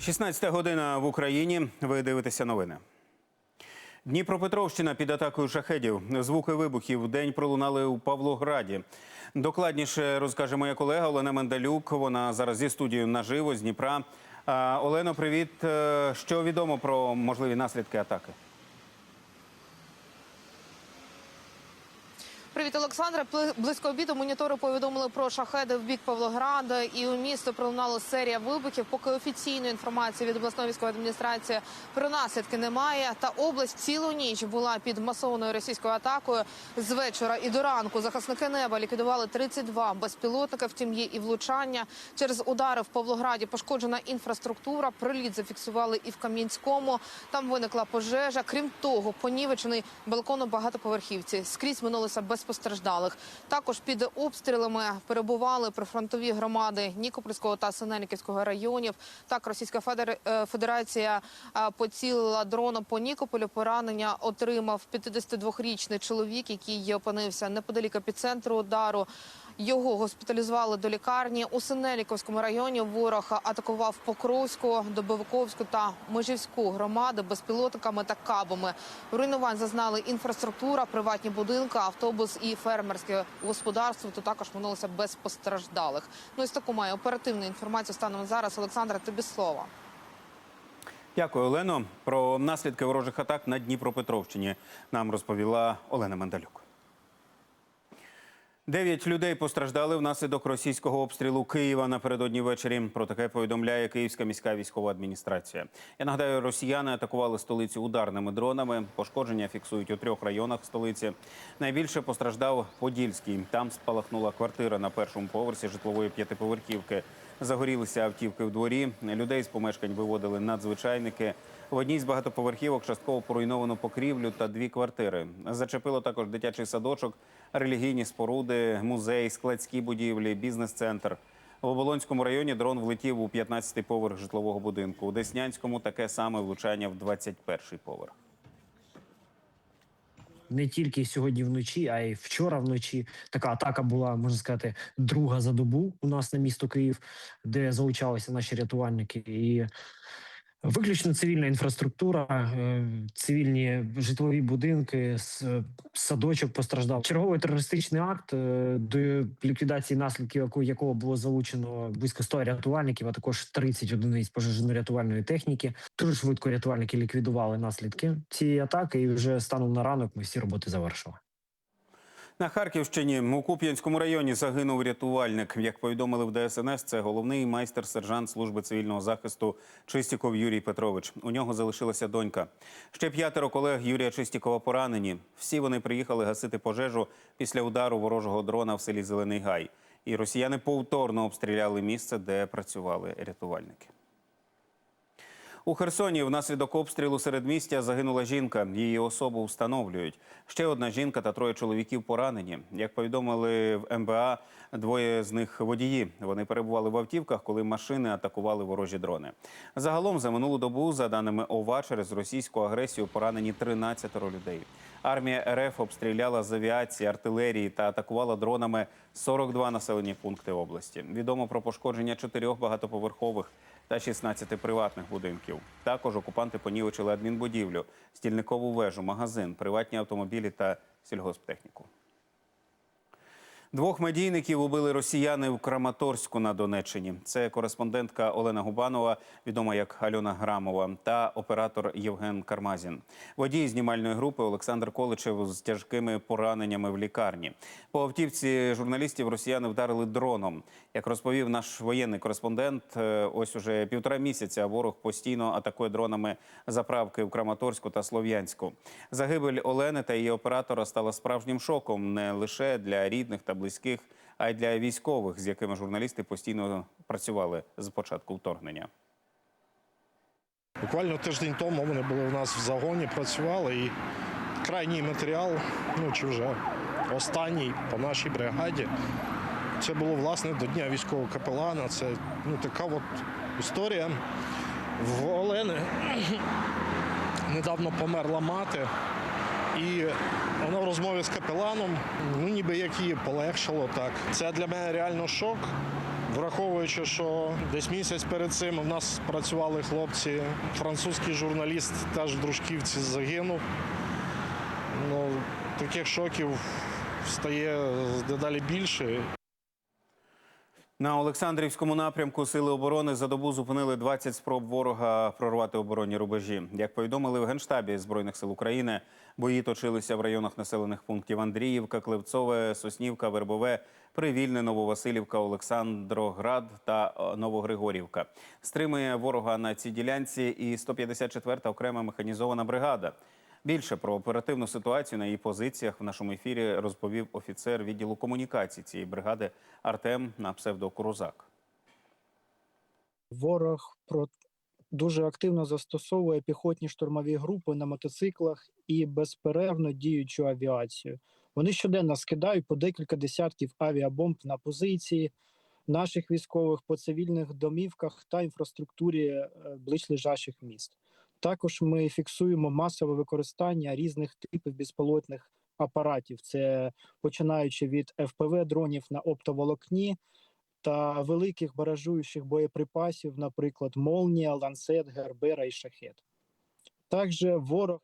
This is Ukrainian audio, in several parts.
16 година в Україні. Ви дивитеся новини. Дніпропетровщина під атакою шахедів. Звуки вибухів день пролунали у Павлограді. Докладніше розкаже моя колега Олена Мендалюк. Вона зараз зі студією наживо з Дніпра. Олено, привіт. Е, Що відомо про можливі наслідки атаки? Привіт, Олександре. Пли- Близько обіду монітори повідомили про шахеди в бік Павлограда, і у місто пролунала серія вибухів. Поки офіційної інформації від обласної військової адміністрації про наслідки немає. Та область цілу ніч була під масованою російською атакою. З вечора і до ранку захисники неба ліквідували 32 безпілотника. Втім, є і влучання через удари в Павлограді. Пошкоджена інфраструктура. Приліт зафіксували і в Кам'янському. Там виникла пожежа. Крім того, понівечений балкон у багатоповерхівці. Скрізь минулося без постраждалих. Також під обстрілами перебували прифронтові громади Нікопольського та Синельниківського районів. Так, Російська е, Федерація е, поцілила дроном по Нікополю. Поранення отримав 52-річний чоловік, який опинився неподалік епіцентру удару. Його госпіталізували до лікарні у Синельниковському районі. Ворог атакував Покровську, Добовиковську та Межівську громади безпілотниками та кабами. Руйнувань зазнали інфраструктура, приватні будинки, автобус і фермерське господарство. То також минулося без постраждалих. Ну ось таку має оперативну інформацію станом зараз. Олександра, тобі слово. Дякую, Олено. Про наслідки ворожих атак на Дніпропетровщині нам розповіла Олена Мендалюк. Дев'ять людей постраждали внаслідок російського обстрілу Києва напередодні ввечері. Про таке повідомляє Київська міська військова адміністрація. Я нагадаю, росіяни атакували столицю ударними дронами. Пошкодження фіксують у трьох районах столиці. Найбільше постраждав Подільський. Там спалахнула квартира на першому поверсі житлової п'ятиповерхівки. Загорілися автівки в дворі. Людей з помешкань виводили надзвичайники. В одній з багатоповерхівок частково поруйновано покрівлю та дві квартири. Зачепило також дитячий садочок, релігійні споруди, музей, складські будівлі, бізнес-центр. В Оболонському районі дрон влетів у 15-й поверх житлового будинку. У Деснянському таке саме влучання в 21-й поверх. не тільки сьогодні вночі, а й вчора вночі. Така атака була, можна сказати, друга за добу у нас на місто Київ, де залучалися наші рятувальники. І виключно цивільна інфраструктура, е, цивільні житлові будинки, садочок постраждав. Черговий терористичний акт, е, до ліквідації наслідків якого було залучено близько 100 рятувальників, а також 30 одиниць пожежно-рятувальної техніки. Дуже швидко рятувальники ліквідували наслідки цієї атаки, і вже станом на ранок ми всі роботи завершили. На Харківщині у Куп'янському районі загинув рятувальник. Як повідомили в ДСНС, це головний майстер-сержант служби цивільного захисту Чистіков Юрій Петрович. У нього залишилася донька. Ще п'ятеро колег Юрія Чистікова поранені. Всі вони приїхали гасити пожежу після удару ворожого дрона в селі Зелений Гай. І росіяни повторно обстріляли місце, де працювали рятувальники. У Херсоні внаслідок обстрілу середмістя загинула жінка. Її особу встановлюють. Ще одна жінка та троє чоловіків поранені. Як повідомили в МБА, двоє з них водії. Вони перебували в автівках, коли машини атакували ворожі дрони. Загалом за минулу добу, за даними ОВА, через російську агресію поранені 13 людей. Армія РФ обстріляла з авіації, артилерії та атакувала дронами 42 населені пункти області. Відомо про пошкодження чотирьох багатоповерхових та 16 приватних будинків. Також окупанти понівечили адмінбудівлю, стільникову вежу, магазин, приватні автомобілі та сільгосптехніку. Двох медійників убили росіяни в Краматорську на Донеччині. Це кореспондентка Олена Губанова, відома як Альона Грамова, та оператор Євген Кармазін. Водій знімальної групи Олександр Количев з тяжкими пораненнями в лікарні. По автівці журналістів росіяни вдарили дроном. Як розповів наш воєнний кореспондент, е, ось уже півтора місяця ворог постійно атакує дронами заправки в Краматорську та Слов'янську. Загибель Олени та її оператора стала справжнім шоком не лише для рідних та близьких, а й для військових, з якими журналісти постійно працювали з початку вторгнення. Буквально тиждень тому вони були у нас в загоні, працювали і крайній матеріал, ну чи вже останній по нашій бригаді. Це було власне до Дня військового капелана. Це ну, така от історія. В Олени недавно померла мати. І вона в розмові з капеланом, ну ніби як її полегшало так. Це для мене реально шок. Враховуючи, що десь місяць перед цим у нас працювали хлопці, французький журналіст теж в Дружківці загинув. Ну, таких шоків стає дедалі більше. На Олександрівському напрямку Сили оборони за добу зупинили 20 спроб ворога прорвати оборонні рубежі. Як повідомили в Генштабі Збройних сил України, бої точилися в районах населених пунктів Андріївка, Клевцове, Соснівка, Вербове, Привільне, Нововасилівка, Олександроград та е, Новогригорівка. Стримує ворога на цій ділянці і 154-та окрема механізована бригада. Більше про оперативну ситуацію на її позиціях в нашому ефірі розповів офіцер відділу комунікації цієї бригади Артем на псевдокурузак. Ворог про дуже активно застосовує піхотні штурмові групи на мотоциклах і безперервно діючу авіацію. Вони щоденно скидають по декілька десятків авіабомб на позиції наших військових по цивільних домівках та інфраструктурі е, близлежащих міст. Також ми фіксуємо масове використання різних типів безпілотних апаратів. Це починаючи від ФПВ дронів на оптоволокні, та великих баражуючих боєприпасів, наприклад, Молнія, Ланцет, Гербера і Шахет. Також ворог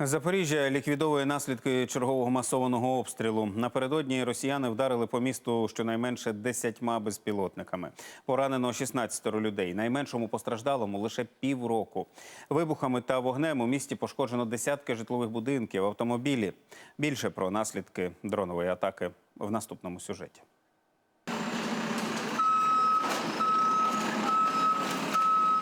Запоріжжя ліквідовує наслідки чергового масованого обстрілу. Напередодні росіяни вдарили по місту щонайменше десятьма безпілотниками. Поранено 16 людей. Найменшому постраждалому лише півроку. Вибухами та вогнем у місті пошкоджено десятки житлових будинків, автомобілі. Більше про наслідки дронової атаки в наступному сюжеті.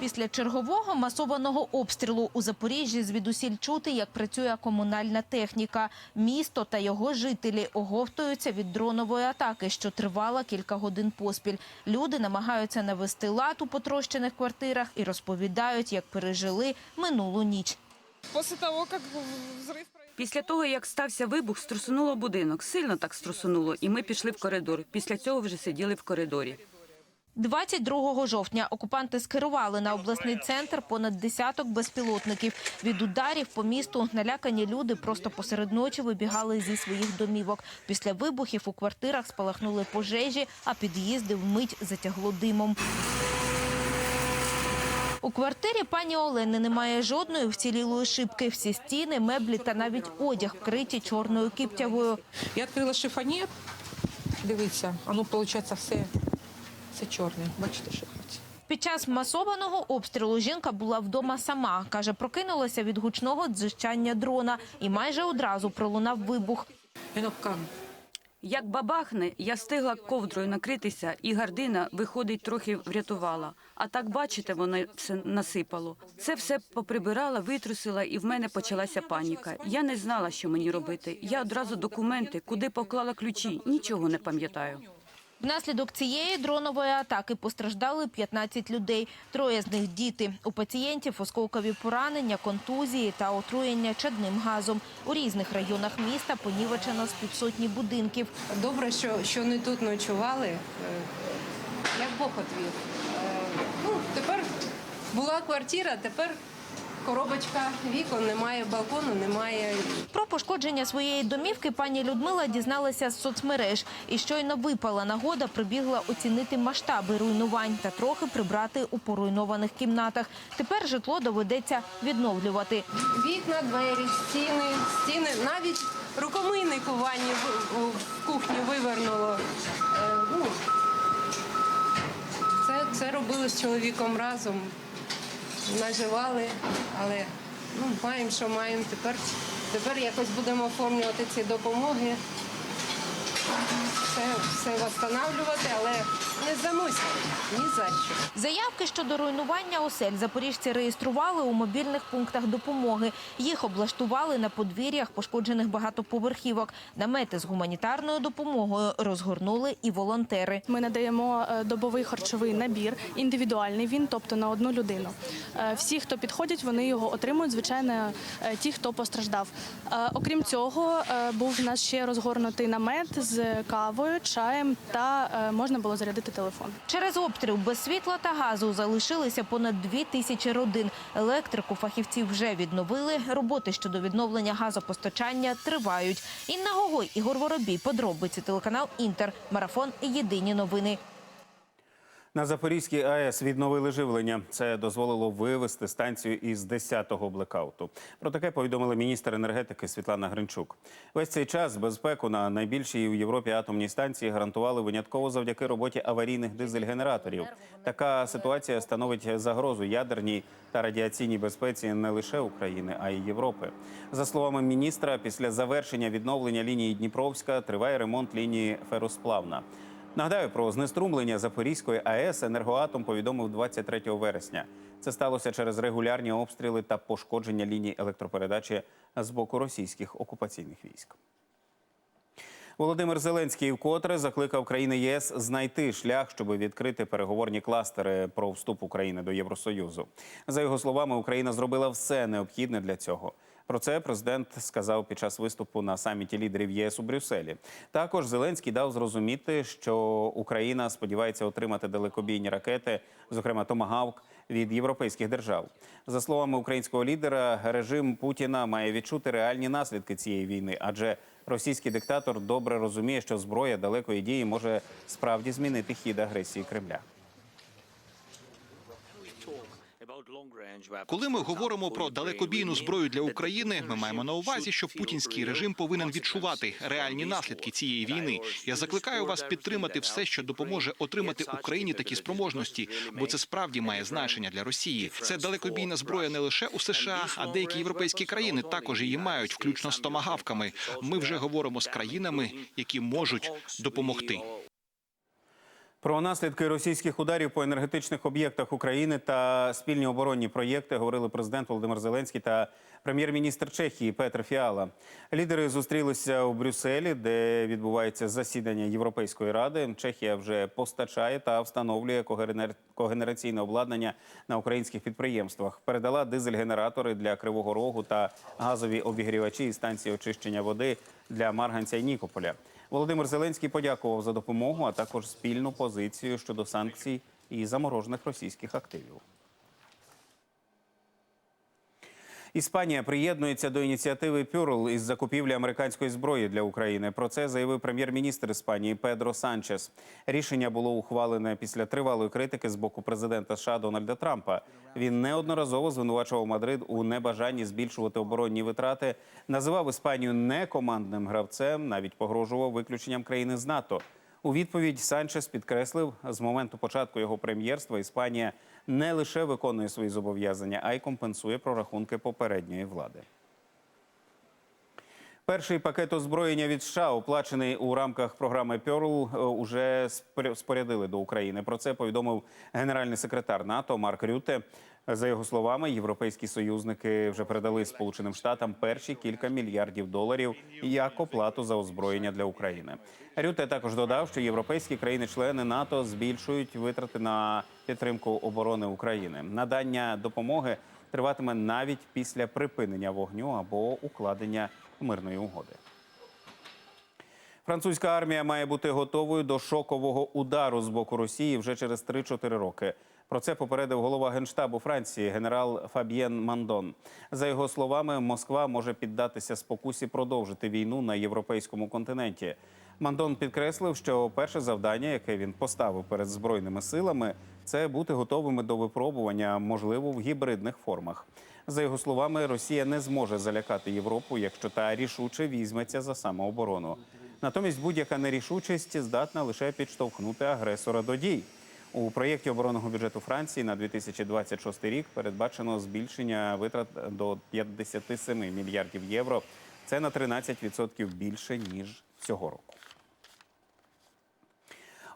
Після чергового масованого обстрілу у Запоріжжі звідусіль чути, як працює комунальна техніка. Місто та його жителі оговтуються від дронової атаки, що тривала кілька годин поспіль. Люди намагаються навести лад у потрощених квартирах і розповідають, як пережили минулу ніч. После того, как взрыв Після того, як стався вибух, струсунуло будинок. Сильно так струсунуло, і ми пішли в коридор. Після цього вже сиділи в коридорі. 22 жовтня окупанти скерували на обласний центр понад десяток безпілотників. Від ударів по місту налякані люди просто посеред ночі вибігали зі своїх домівок. Після вибухів у квартирах спалахнули пожежі, а під'їзди вмить затягло димом. У квартирі пані Олени немає жодної вцілілої шибки. Всі стіни, меблі та навіть одяг вкриті чорною киптявою. Я відкрила шифонет. Дивіться, а ну, виходить, все, все чорне. Бачите, що хоч. Під час масованого обстрілу жінка була вдома сама. Каже, прокинулася від гучного дзижчання дрона і майже одразу пролунав вибух. Як Як бабахне, я встигла ковдрою накритися, і гардина, виходить, трохи врятувала. А так, бачите, воно все насипало. Це все поприбирала, витрусила, і в мене почалася паніка. Я не знала, що мені робити. Я одразу документи, куди поклала ключі, нічого не пам'ятаю. Внаслідок цієї дронової атаки постраждали 15 людей. Троє з них діти. У пацієнтів осколкові поранення, контузії та отруєння чадним газом. У різних районах міста понівечено з півсотні будинків. Добре, що, що не тут ночували, е, як Бог отвів. Е, Ну, тепер була квартира, тепер коробочка вікон, немає балкону, немає Про пошкодження своєї домівки пані Людмила дізналася з соцмереж. І щойно випала нагода, прибігла оцінити масштаби руйнувань та трохи прибрати у поруйнованих кімнатах. Тепер житло доведеться відновлювати. вікна, двері, стіни, стіни. Навіть рукомийник у ванні в, кухні вивернуло. Е, ну, це, це робили з чоловіком разом. Наживали, але ну, маємо, що маємо. Тепер, тепер якось будемо оформлювати ці допомоги. Все, все встановлювати, але не здамося ні за що. Заявки щодо руйнування осель запоріжці реєстрували у мобільних пунктах допомоги. Їх облаштували на подвір'ях пошкоджених багатоповерхівок. Намети з гуманітарною допомогою розгорнули і волонтери. Ми надаємо е, добовий харчовий набір, індивідуальний він, тобто на одну людину. Е, Всі, хто підходять, вони його отримують. Звичайно, е, ті, хто постраждав. Окрім цього, був у нас ще розгорнутий намет з кавою, чаєм та можна було зарядити зарядити телефон. Через обстріл без світла та газу залишилися понад дві тисячі родин. Електрику фахівці вже відновили. Роботи щодо відновлення газопостачання тривають. Інна Гогой, Ігор Воробій, подробиці телеканал Інтер, марафон Єдині новини. На Запорізькій АЕС відновили живлення. Це дозволило вивести станцію із 10-го блекауту. Про таке повідомила міністр енергетики Світлана Гринчук. Весь цей час безпеку на найбільшій у Європі атомній станції гарантували винятково завдяки роботі аварійних дизель-генераторів. Така ситуація становить загрозу ядерній та радіаційній безпеці не лише України, а й Європи. За словами міністра, після завершення відновлення лінії Дніпровська триває ремонт лінії Феросплавна. Нагадаю про знеструмлення Запорізької АЕС енергоатом повідомив 23 вересня. Це сталося через регулярні обстріли та пошкодження ліній електропередачі з боку російських окупаційних військ. Володимир Зеленський вкотре закликав країни ЄС знайти шлях, щоб відкрити переговорні кластери про вступ України до Євросоюзу. За його словами, Україна зробила все необхідне для цього. Про це президент сказав під час виступу на саміті лідерів ЄС у Брюсселі. Також Зеленський дав зрозуміти, що Україна сподівається отримати далекобійні ракети, зокрема Томагавк, від європейських держав. За словами українського лідера, режим Путіна має відчути реальні наслідки цієї війни, адже російський диктатор добре розуміє, що зброя далекої дії може справді змінити хід агресії Кремля. Коли ми говоримо про далекобійну зброю для України, ми маємо на увазі, що путінський режим повинен відчувати реальні наслідки цієї війни. Я закликаю вас підтримати все, що допоможе отримати Україні такі спроможності, бо це справді має значення для Росії. Це далекобійна зброя не лише у США, а деякі європейські країни також її мають, включно з томагавками. Ми вже говоримо з країнами, які можуть допомогти. Про наслідки російських ударів по енергетичних об'єктах України та спільні оборонні проєкти говорили президент Володимир Зеленський та прем'єр-міністр Чехії Петр Фіала. Лідери зустрілися у Брюсселі, де відбувається засідання Європейської ради. Чехія вже постачає та встановлює когенер- когенераційне обладнання на українських підприємствах. Передала дизель-генератори для Кривого Рогу та газові обігрівачі і станції очищення води для Марганця і Нікополя. Володимир Зеленський подякував за допомогу, а також спільну позицію щодо санкцій і заморожених російських активів. Іспанія приєднується до ініціативи Пюрл із закупівлі американської зброї для України. Про це заявив прем'єр-міністр Іспанії Педро Санчес. Рішення було ухвалене після тривалої критики з боку президента США Дональда Трампа. Він неодноразово звинувачував Мадрид у небажанні збільшувати оборонні витрати, називав Іспанію некомандним гравцем, навіть погрожував виключенням країни з НАТО. У відповідь Санчес підкреслив, з моменту початку його прем'єрства Іспанія не лише виконує свої зобов'язання, а й компенсує прорахунки попередньої влади. Перший пакет озброєння від США, оплачений у рамках програми е, уже споря- спорядили до України. Про це повідомив генеральний секретар НАТО Марк Рюте. За його словами, європейські союзники вже передали Сполученим Штатам перші кілька мільярдів доларів як оплату за озброєння для України. Рюте також додав, що європейські країни-члени НАТО збільшують витрати на підтримку оборони України. Надання допомоги триватиме навіть після припинення вогню або укладення мирної угоди. Французька армія має бути готовою до шокового удару з боку Росії вже через 3-4 роки. Про це попередив голова генштабу Франції генерал Фаб'єн Мандон. За його словами, Москва може піддатися спокусі продовжити війну на європейському континенті. Мандон підкреслив, що перше завдання, яке він поставив перед збройними силами, це бути готовими до випробування, можливо, в гібридних формах. За його словами, Росія не зможе залякати Європу, якщо та рішуче візьметься за самооборону. Натомість будь-яка нерішучість здатна лише підштовхнути агресора до дій. У проєкті оборонного бюджету Франції на 2026 рік передбачено збільшення витрат до 57 мільярдів євро. Це на 13% більше ніж цього року.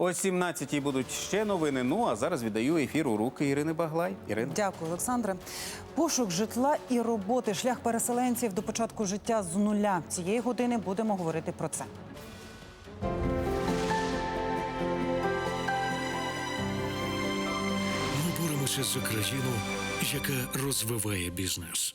О 17-й будуть ще новини. Ну а зараз віддаю ефір у руки Ірини Баглай. Ірина. Дякую, Олександре. Пошук житла і роботи, шлях переселенців до початку життя з нуля. Цієї години будемо говорити про це. Ми Україну, яка розвиває бізнес.